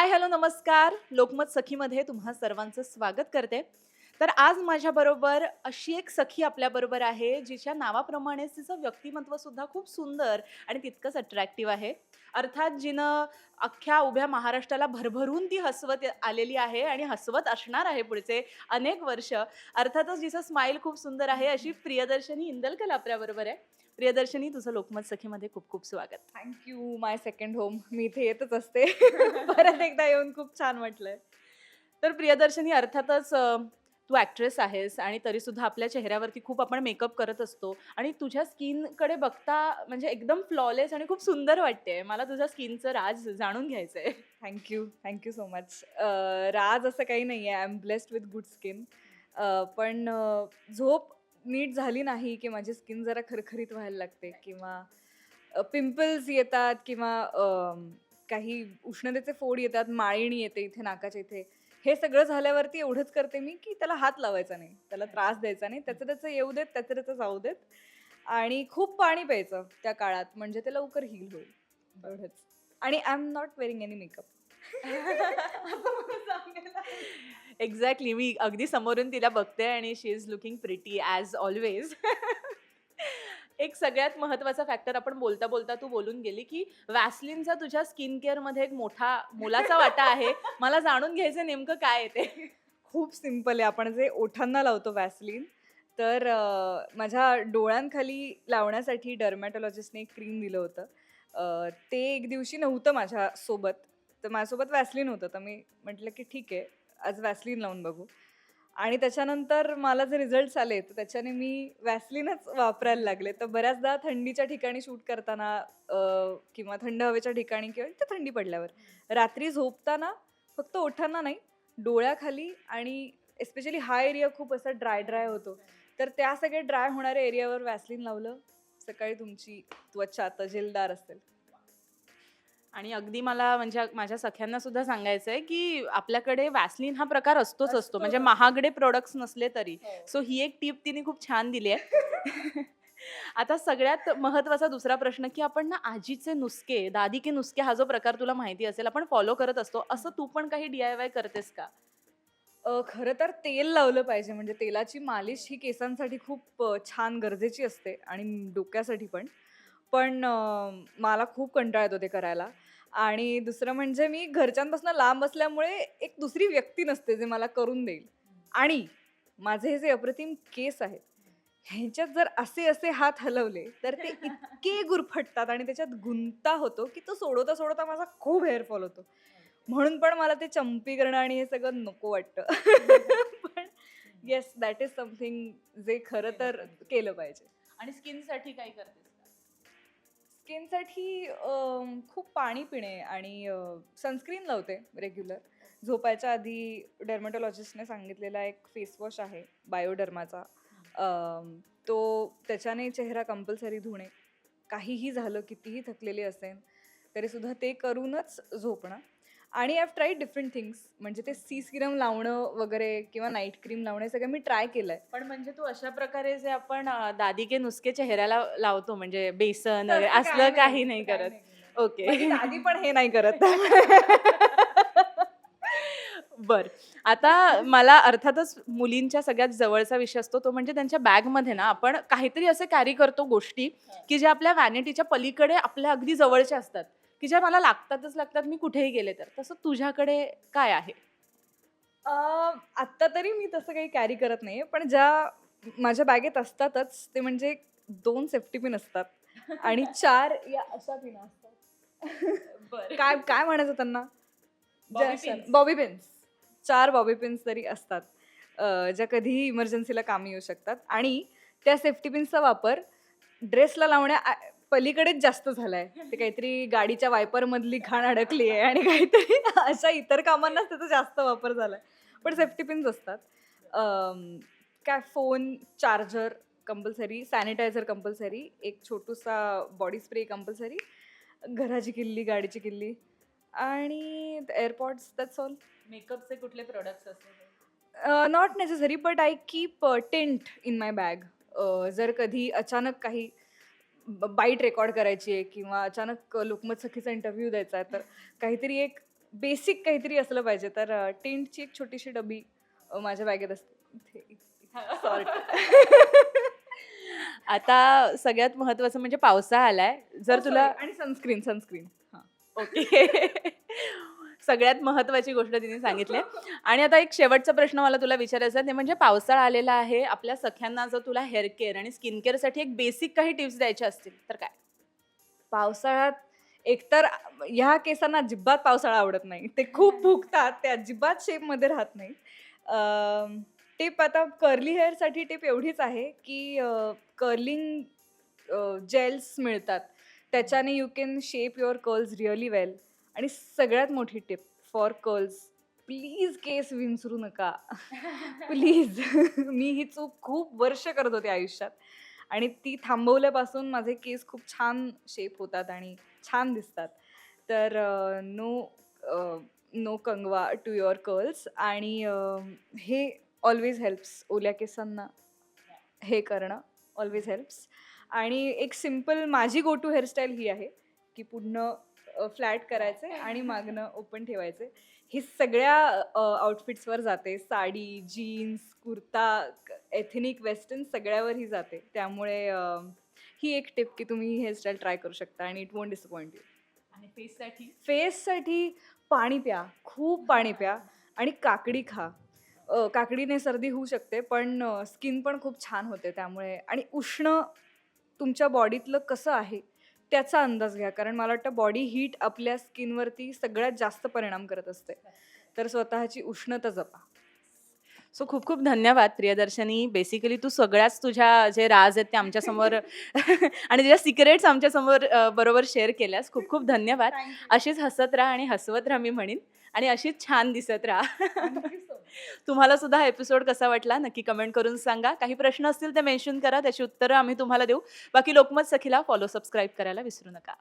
Hi hello नमस्कार. लोकमत सखीमध्ये तुम्हा सर्वांचं स्वागत करते. तर आज माझ्याबरोबर अशी एक सखी आपल्याबरोबर आहे जिच्या नावाप्रमाणेच तिचं व्यक्तिमत्व सुद्धा खूप सुंदर आणि तितकंच अट्रॅक्टिव्ह आहे. अर्थात जिनं अख्ख्या उभ्या महाराष्ट्राला भरभरून ती हसवत आलेली आहे आणि हसवत असणार आहे पुढचे अनेक वर्ष. अर्थातच जिचं स्माईल खूप सुंदर आहे अशी प्रियदर्शनी इंदलकर आपल्याबरोबर आहे. प्रियदर्शनी तुझं लोकमत सखीमध्ये खूप खूप स्वागत. Thank you my second home मी इथे येतच असते. परत एकदा येऊन खूप छान वाटलंय. तर प्रियदर्शनी अर्थातच तू ॲक्ट्रेस आहेस आणि तरीसुद्धा आपल्या चेहऱ्यावरती खूप आपण मेकअप करत असतो आणि तुझ्या स्किनकडे बघता म्हणजे एकदम फ्लॉलेस आणि खूप सुंदर वाटते. मला तुझ्या स्किनचं राज जाणून घ्यायचं आहे thank you thank you so much राज असं काही नाही आहे I am blessed with good skin पण झोप नीट झाली नाही की माझी स्किन जरा खरखरीत व्हायला लागते किंवा पिंपल्स येतात किंवा काही उष्णतेचे फोड येतात माळीणी येते इथे नाकाच्या इथे. हे सगळं झाल्यावरती एवढंच करते मी की त्याला हात लावायचा नाही. त्याला त्रास द्यायचा नाही. त्याचं त्याचं येऊ देत त्याचं त्याचं जाऊ देत. आणि खूप पाणी प्यायचं त्या काळात. म्हणजे ते लवकर हील होईल. एवढंच. आणि I am not wearing any makeup exactly मी अगदी समोरून तिला बघते आणि she is looking pretty as always एक सगळ्यात महत्त्वाचा फॅक्टर आपण बोलता बोलता तू बोलून गेली की वॅसलिनचा तुझ्या स्किन केअरमध्ये एक मोठा मोलाचा वाटा आहे. मला जाणून घ्यायचं नेमकं काय आहे ते? खूप सिंपल आहे. आपण जे ओठांना लावतो वॅसलिन तर माझ्या डोळ्यांखाली लावण्यासाठी डर्मॅटॉलॉजिस्टने एक क्रीम दिलं होतं. ते एक दिवशी नव्हतं माझ्यासोबत. तर माझ्यासोबत वॅसलिन होतं. तर मी म्हटलं की ठीक आहे आज वॅसलिन लावून बघू. आणि त्याच्यानंतर मला जे रिझल्ट आले तर त्याच्याने मी वॅसलिनच वापरायला लागले. तर बऱ्याचदा थंडीच्या ठिकाणी शूट करताना किंवा थंड हवेच्या ठिकाणी किंवा ते थंडी पडल्यावर रात्री झोपताना फक्त ओठांना नाही डोळ्याखाली आणि एस्पेशली हा एरिया खूप असा ड्राय ड्राय होतो. तर त्या सगळ्या ड्राय होणाऱ्या एरियावर वॅसलिन लावलं. सकाळी तुमची त्वचा तजेलदार असेल. आणि अगदी मला म्हणजे माझ्या सख्यांना सुद्धा सांगायचं आहे की आपल्याकडे वॅसलिन हा प्रकार असतोच असतो. म्हणजे. महागडे प्रोडक्ट्स नसले तरी. सो ही एक टीप तिने खूप छान दिली आहे आता सगळ्यात महत्त्वाचा दुसरा प्रश्न की आपण ना आजीचे नुसके दादी के नुसके हा जो प्रकार तुला माहिती असेल आपण फॉलो करत असतो. असं तू पण काही डी आय वाय करतेस का? खरं तर तेल लावलं पाहिजे. म्हणजे तेलाची मालिश ही केसांसाठी खूप छान गरजेची असते आणि डोक्यासाठी पण. पण मला खूप कंटाळा येतो ते करायला. आणि दुसरं म्हणजे मी घरच्यांपासून लांब असल्यामुळे एक दुसरी व्यक्ती नसते जे मला करून देईल. आणि माझे हे जे अप्रतिम केस आहेत ह्यांच्यात जर असे असे हात हलवले तर ते इतके गुरफटतात आणि त्याच्यात गुंता होतो की तो सोडवता सोडवता माझा खूप हेअरफॉल होतो. म्हणून पण मला ते चंपी करणं आणि हे सगळं नको वाटतं. पण येस दॅट इज समथिंग जे खरं तर केलं पाहिजे. आणि स्किनसाठी काय करतेस स्किनसाठी खूप पाणी पिणे आणि सनस्क्रीन लावते रेग्युलर झोपायच्या आधी डर्मॅटॉलॉजिस्टने सांगितलेला एक फेसवॉश आहे बायोडर्माचा तो त्याच्याने चेहरा कंपल्सरी धुणे. काहीही झालं कितीही थकलेली असेल तरीसुद्धा ते करूनच झोपणं. आणि आय ट्राईड डिफरंट थिंग्स म्हणजे ते सी सिरम लावणं वगैरे किंवा नाईट क्रीम लावणं सगळं मी ट्राय केलं आहे पण म्हणजे तू अशा प्रकारे जे आपण दादी के नुसके चेहऱ्याला लावतो म्हणजे बेसन वगैरे असलं काही नाही करत. ओके. दादी पण हे नाही करत. बर. आता मला अर्थातच मुलींच्या सगळ्यात जवळचा विषय असतो तो म्हणजे त्यांच्या बॅगमध्ये ना आपण काहीतरी असे कॅरी करतो गोष्टी की ज्या आपल्या व्हॅनिटीच्या पलीकडे आपल्या अगदी जवळच्या असतात. की ज्या मला लागतातच लागतात मी कुठेही गेले तर. तसं तुझ्याकडे काय आहे? अं, आत्ता तरी मी तसं काही कॅरी करत नाही पण ज्या माझ्या बॅगेत असतातच ते म्हणजे दोन सेफ्टी पिन असतात आणि चार या अशा पिन असतात. काय काय म्हणायचं त्यांना. बॉबी पिन्स चार बॉबी पिन्स तरी असतात. ज्या कधीही इमर्जन्सीला कामी येऊ शकतात. आणि त्या सेफ्टी पिन्सचा वापर ड्रेसला लावण्या पलीकडेच जास्त झालाय. ते काहीतरी गाडीच्या वायपर मधली घाण अडकली आहे आणि काहीतरी अशा इतर कामांना त्याचा जास्त वापर झालाय. पण सेफ्टी पिन्स असतात. काय phone charger compulsory sanitiser compulsory एक छोटूसा बॉडी स्प्रे कंपल्सरी घराची किल्ली गाडीची किल्ली आणि एअरपॉड्स दॅट्स ऑल मेकअपचे कुठले प्रोडक्ट्स असतात not necessary but I keep tint in my bag जर कधी अचानक काही बाईट रेकॉर्ड करायची आहे किंवा अचानक लोकमत सखीचा इंटरव्ह्यू द्यायचा आहे तर काहीतरी एक बेसिक काहीतरी असलं पाहिजे. तर टेंटची एक छोटीशी डबी माझ्या बॅगेत असते. सॉर्ट आता सगळ्यात महत्वाचं म्हणजे पावसाळा आलाय. जर तुला आणि सनस्क्रीन सनस्क्रीन हां. ओके सगळ्यात महत्वाची गोष्ट तिने सांगितली. आणि आता एक शेवटचा प्रश्न मला तुला विचारायचा आहे, ते म्हणजे पावसाळा आलेला आहे आपल्या सख्यांना जर तुला हेअर केअर आणि स्किन केअरसाठी एक बेसिक काही टिप्स द्यायच्या असतील तर काय? पावसाळ्यात एकतर ह्या केसांना अजिबात पावसाळा आवडत नाही. ते खूप फुगतात ते अजिबात शेपमध्ये राहत नाही. टिप आता कर्ली हेअरसाठी टिप एवढीच आहे की कर्लिंग जेल्स मिळतात. त्याच्याने you can shape your curls really well आणि सगळ्यात मोठी टिप फॉर कर्ल्स प्लीज केस विंचरू नका. प्लीज मी ही चूक खूप वर्ष करत होते आयुष्यात. आणि ती थांबवल्यापासून माझे केस खूप छान शेप होतात आणि छान दिसतात. तर नो नो कंगवा टू युअर कर्ल्स आणि हे ऑलवेज हेल्प्स ओल्या केसांना. हे करणं ऑलवेज हेल्प्स आणि एक सिंपल माझी गो टू हेअरस्टाईल ही आहे की पूर्ण फ्लॅट करायचे आणि मागणं ओपन ठेवायचे. ही सगळ्या आउटफिट्सवर जाते. Sari jeans kurta ethnic western सगळ्यावर ही जाते. त्यामुळे ही एक टिप की तुम्ही हेअरस्टाईल ट्राय करू शकता आणि इट वोंट डिसअपॉइंट यू आणि फेससाठी फेससाठी पाणी प्या. खूप पाणी प्या आणि काकडी खा. काकडीने सर्दी होऊ शकते पण स्किन पण खूप छान होते त्यामुळे. आणि उष्ण तुमच्या बॉडीतलं कसं आहे त्याचा अंदाज घ्या. कारण मला वाटतं बॉडी हीट आपल्या स्किनवरती सगळ्यात जास्त परिणाम करत असते. तर स्वतःची उष्णता जपा. सो खूप खूप धन्यवाद प्रियदर्शनी. बेसिकली तू सगळ्याच तुझ्या जे राज आहेत ते आमच्यासमोर आणि तुझ्या सिक्रेट्स आमच्यासमोर बरोबर शेअर केल्यास खूप खूप धन्यवाद. अशीच हसत राहा आणि हसवत राहा मी म्हणेन. आणि अशीच छान दिसत राहा. तुम्हाला सुद्धा हा एपिसोड कसा वाटला नक्की कमेंट करून सांगा. काही प्रश्न असतील ते मेन्शन करा. त्याची उत्तरं आम्ही तुम्हाला देऊ. बाकी लोकमत सखीला फॉलो सबस्क्राईब करायला विसरू नका.